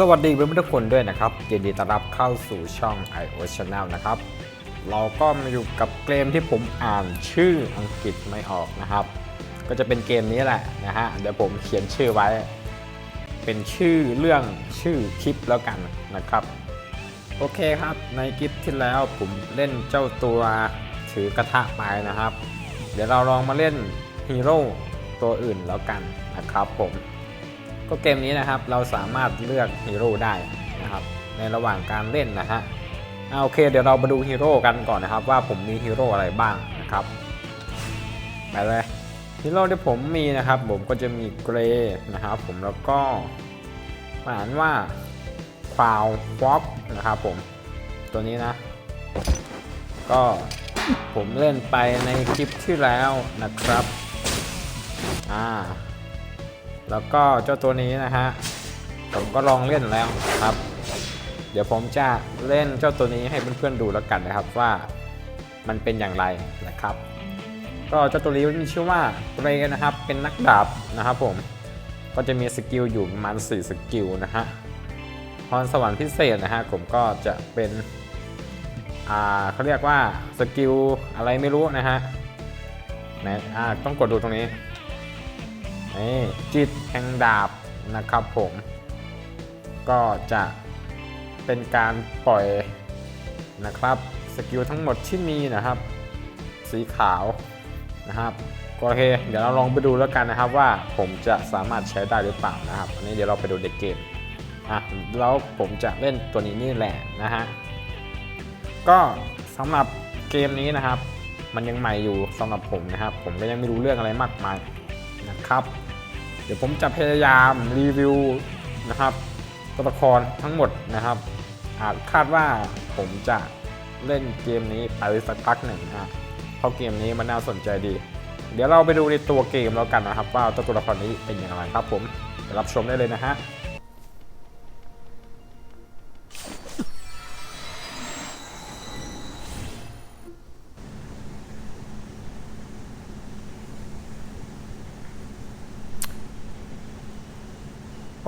สวัสดีเพื่อนๆทุกคนด้วยนะครับยินดีต้อนรับเข้าสู่ช่อง i o Channel นะครับ เราก็มาอยู่กับเกมที่ผมอ่านชื่ออังกฤษไม่ออกนะครับ ก็จะเป็นเกมนี้แหละนะฮะเดี๋ยวผมเขียนชื่อไว้ เป็นชื่อเรื่องชื่อคลิปแล้วกันนะครับ โอเคครับ ในคลิปที่แล้วผมเล่นเจ้าตัวถือกระทะไปนะครับ เดี๋ยวเราลองมาเล่นฮีโร่ตัวอื่นแล้วกันนะครับผม ก็เกมนี้นะครับเราสามารถเลือกฮีโร่ได้นะครับในระหว่างการเล่นนะฮะอ่าโอเคเดี๋ยวเรามาดูฮีโร่กันก่อนนะครับ ว่าผมมีฮีโร่อะไรบ้างนะครับไปเลยฮีโร่ที่ผมมีนะครับ ผมก็จะมีเกรย์นะครับผมแล้วก็อ่านว่าควาวฟ็อกนะครับผมตัวนี้นะ ก็ผมเล่นไปในคลิปที่แล้วนะครับอ่า แล้วก็เจ้าตัวนี้นะฮะ ผมก็ลองเล่นแล้วครับ เดี๋ยวผมจะเล่นเจ้าตัวนี้ให้เพื่อนๆดูแล้วกันนะครับว่ามันเป็นอย่างไรนะครับ ก็เจ้าตัวนี้มีชื่อว่าเรนะครับ เป็นนักดาบนะครับผม ก็จะมีสกิลอยู่ประมาณ4สกิลนะฮะพรสวรรค์พิเศษนะฮะผมก็จะเป็น อ่าเขาเรียกว่าสกิลอะไรไม่รู้นะฮะไหนอ่าต้องกดดูตรงนี้ นี่จิตแห่งดาบนะครับผม ก็จะเป็นการปล่อยนะครับสกิลทั้งหมดที่มีนะครับ สีขาวนะครับก็โอเค เดี๋ยวเราลองไปดูแล้วกันนะครับว่าผมจะสามารถใช้ได้หรือเปล่านะครับ อันนี้เดี๋ยวเราไปดูเด็กเกมอะแล้วผมจะเล่นตัวนี้นี่แหละนะฮะก็สำหรับเกมนี้นะครับ มันยังใหม่อยู่สำหรับผมนะครับ ผมก็ยังไม่รู้เรื่องอะไรมากมายนะครับ เดี๋ยวผมจะพยายามรีวิวนะครับตัวละครทั้งหมดนะครับอาจคาดว่าผมจะเล่นเกมนี้ไปสักพักหนึ่งนะเพราะเกมนี้มันน่าสนใจดี เดี๋ยวเราไปดูในตัวเกมแล้วกันนะครับ ว่าตัวละครนี้เป็นอย่างไรครับผมรับชมได้เลยนะฮะ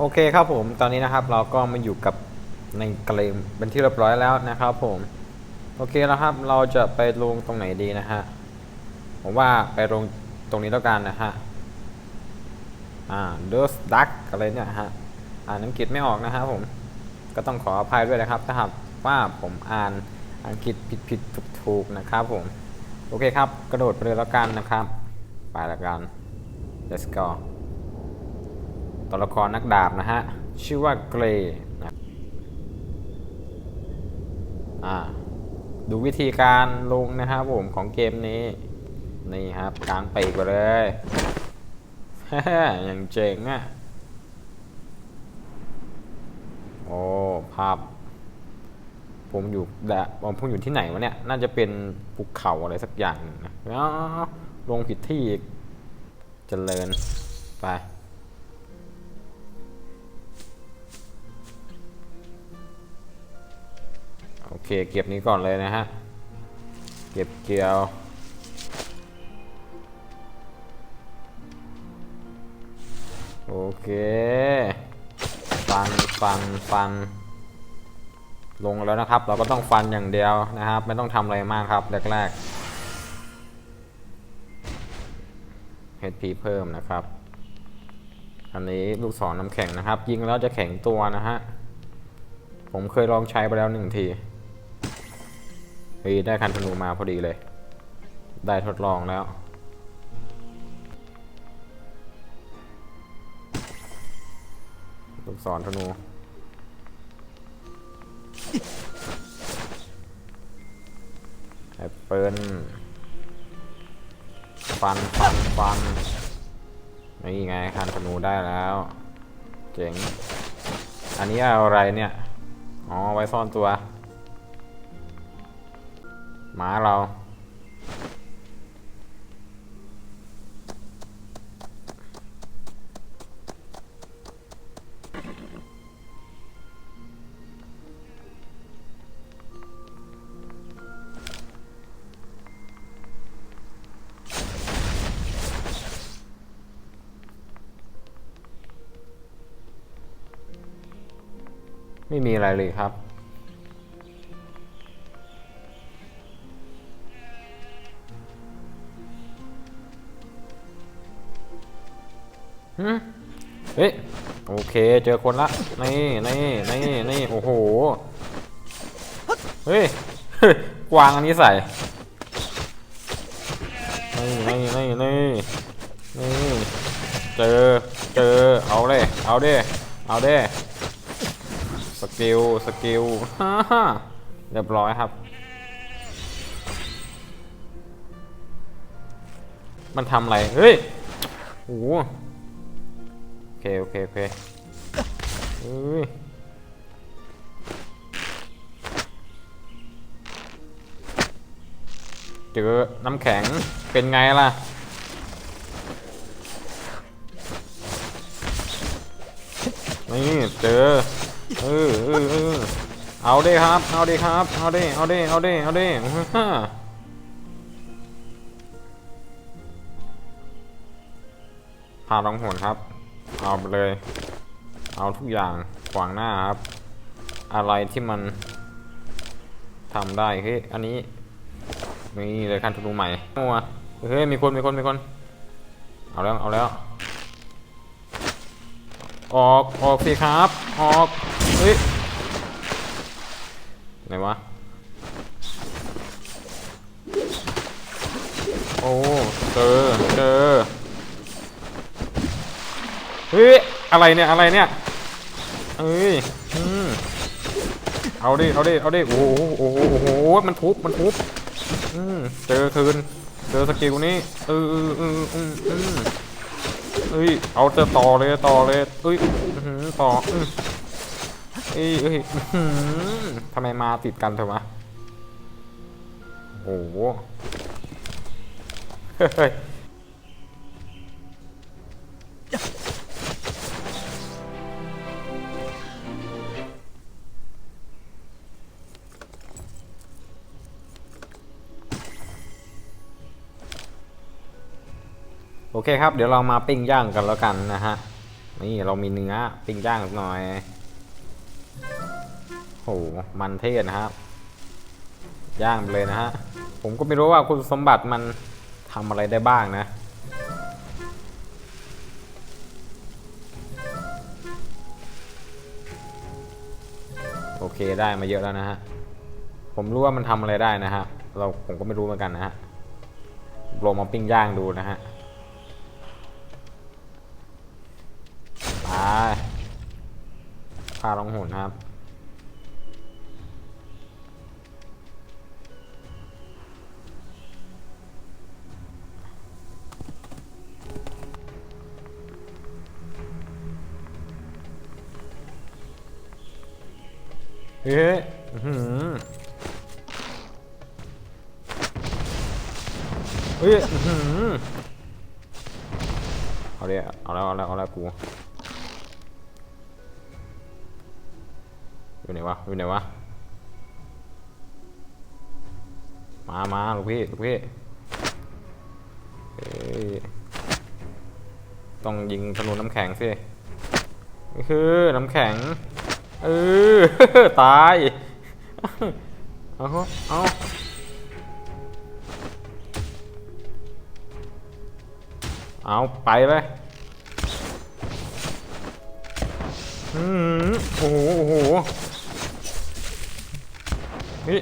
โอเคครับผม ตอนนี้นะครับเราก็มาอยู่กับในเกมเป็นที่เรียบร้อยแล้วนะครับผม โอเคแล้วครับ เราจะไปลงตรงไหนดีนะฮะ ผมว่าไปลงตรงนี้แล้วกันนะฮะ อ่า The Duck อะไรเนี่ยฮะ อ่านอังกฤษไม่ออกนะฮะผม ก็ต้องขออภัยด้วยนะครับ ถ้าหากว่าผมอ่านอังกฤษผิดผิดถูกถูกๆนะครับผม โอเคครับ กระโดดไปเลยแล้วกันนะครับ ไปแล้วกัน let's go ตัวละครนักดาบนะฮะ ชื่อว่าเกรย์นะดูวิธีการลงนะครับผมของเกมนี้ นี่ครับกลางปีกไปเลยอย่างเจ๋งอะ่ะ โอ้ภาพผมอยู่แดะผมอยู่ที่ไหนวะเนี่ย น่าจะเป็นภูเขาอะไรสักอย่างนะลงผิดที่อีกเจริญไป เคเก็บนี้ก่อนเลยนะฮะ เก็บเกลียว โอเค ฟันฟันฟันลงแล้วนะครับ เราก็ต้องฟันอย่างเดียวนะครับ ไม่ต้องทำอะไรมากครับ แรกๆ HP เพิ่มนะครับ อันนี้ลูกศรน้ำแข็งนะครับ ยิงแล้วจะแข็งตัวนะฮะ ผมเคยลองใช้ไปแล้วหนึ่งที เฮ้ยได้คันธนูมาพอดีเลย ได้ทดลองแล้วลูกศรธนูแอปเปิลฟันฟันฟันนี่ไงคันธนูได้แล้ว เจ๋ง อันนี้อะไรเนี่ย อ๋อ ไว้ซ่อนตัว หมาเรา ไม่มีอะไรเลยครับ เฮ้ย โอเค เจอคนละ นี่นี่นี่นี่โอ้โห เฮ้ย กวางอันนี้ใส่ นี่นี่นี่นี่นี่เจอ เจอ เอาเด้เอาเด้ เอาเด้ สกิล สกิลฮ่าฮ่าเรียบร้อยครับ มันทำอะไร เฮ้ยโอ้ เคโอเคโอเคเฮ้ยเจอน้ำแข็งเป็นไงล่ะนี่เจอเออเออเออเอาดิครับ เอาดิครับ เอาดิเอาดิเอาดิเอาดิอื้อหือพาลองหนครับ เอาไปเลย เอาทุกอย่างขวางหน้าครับ อะไรที่มันทำได้เฮ้ยอันนี้นี่เลยคันธนูใหม่มัวเฮ้ยมีคนมีคนมีคน เอาแล้วเอาแล้ว ออกออกสิครับ ออกเฮ้ยไหนวะโอ้เจอเจอ เฮ้ยอะไรเนี่ยอะไรเนี่ยเฮ้ยอืมเอาดิเอาดิเอาดิโอ้โหโอ้โหโอ้โหมันทุบมันทุบอืมเจอคืนเจอสกิลนี้เออเออเออเออเออเอ้ยเอาเจอต่อเลยต่อเลยเอ้ยต่ออื้อเอ้ยเอ้ยอื้อทำไมมาติดกันเถอะวะโอ้โหเฮ้ย เคครับ เดี๋ยวเรามาปิ้งย่างกันแล้วกันนะฮะ นี่เรามีเนื้อปิ้งย่างหน่อยโอ้โห มันเทศนะครับ ย่างไปเลยนะฮะ ผมก็ไม่รู้ว่าคุณสมบัติมันทำอะไรได้บ้างนะ โอเคได้มาเยอะแล้วนะฮะ ผมรู้ว่ามันทำอะไรได้นะฮะ เราผมก็ไม่รู้เหมือนกันนะฮะลองมาปิ้งย่างดูนะฮะาลองหุ่นครับ เฮ้ยอื้อหือเฮ้ยอื้อหือเอาเดี๋ยเอาแล้วเอาแล้วเอาแล้วกู อยู่ไหนวะอยู่ไหนวะมามาลูกพี่ลูกพี่เอ้ยต้องยิงธนูน้ำแข็งสินี่คือน้ำแข็งเออตายเอาเอาเอาไปเลยอืมโอ้โหโอ้โห เฮ้ย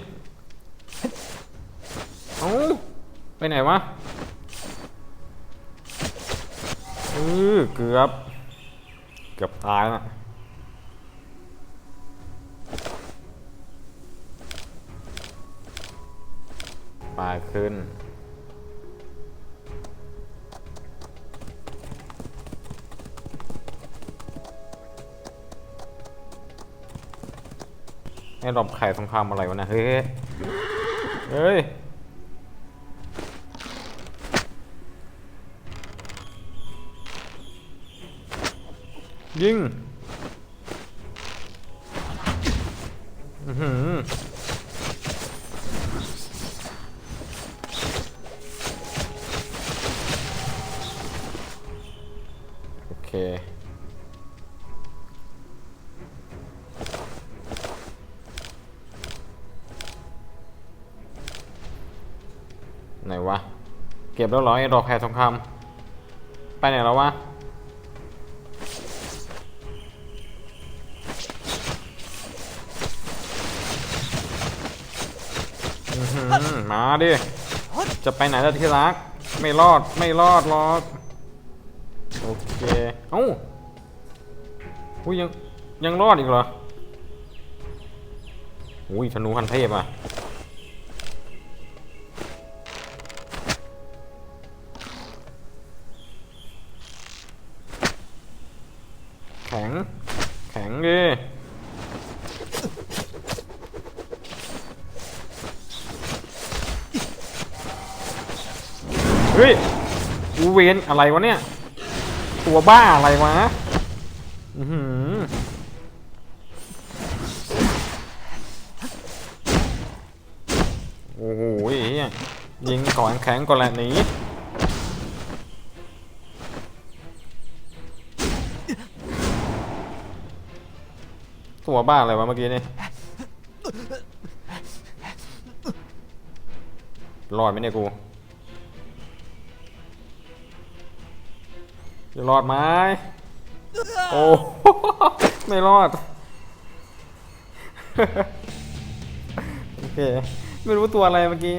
เอาไปไหนวะเออเกือบ เกือบตายนะปลาขึ้น ไอ้รอบไข่สงครามอะไรวะนะเฮ้ย เฮ้ย ยิงอือหือโอเค เก็บแล้วเหรอไอ้ดอกแพรทองคำไปไหนแล้ววะมาดิ จะไปไหนล่ะที่รัก ไม่รอดไม่รอดหรอกโอเค เอ้าอุ้ยยังยังรอดอีกเหรออุ้ยธนูคันเทพอะ ข็ง แข็งดิเฮ้ยอูเวนอะไรวะเนี่ย ตัวบ้าอะไรวะ อือหือโอ้โหเฮียยิงก่อนแข็งก่อนแหละหนี วบ้าอะไรวะเมื่อกี้นี่รอดไหมเนี่ยกูจะรอดไหมโอ้ไม่รอด โอเค ไม่รู้ตัวอะไรเมื่อกี้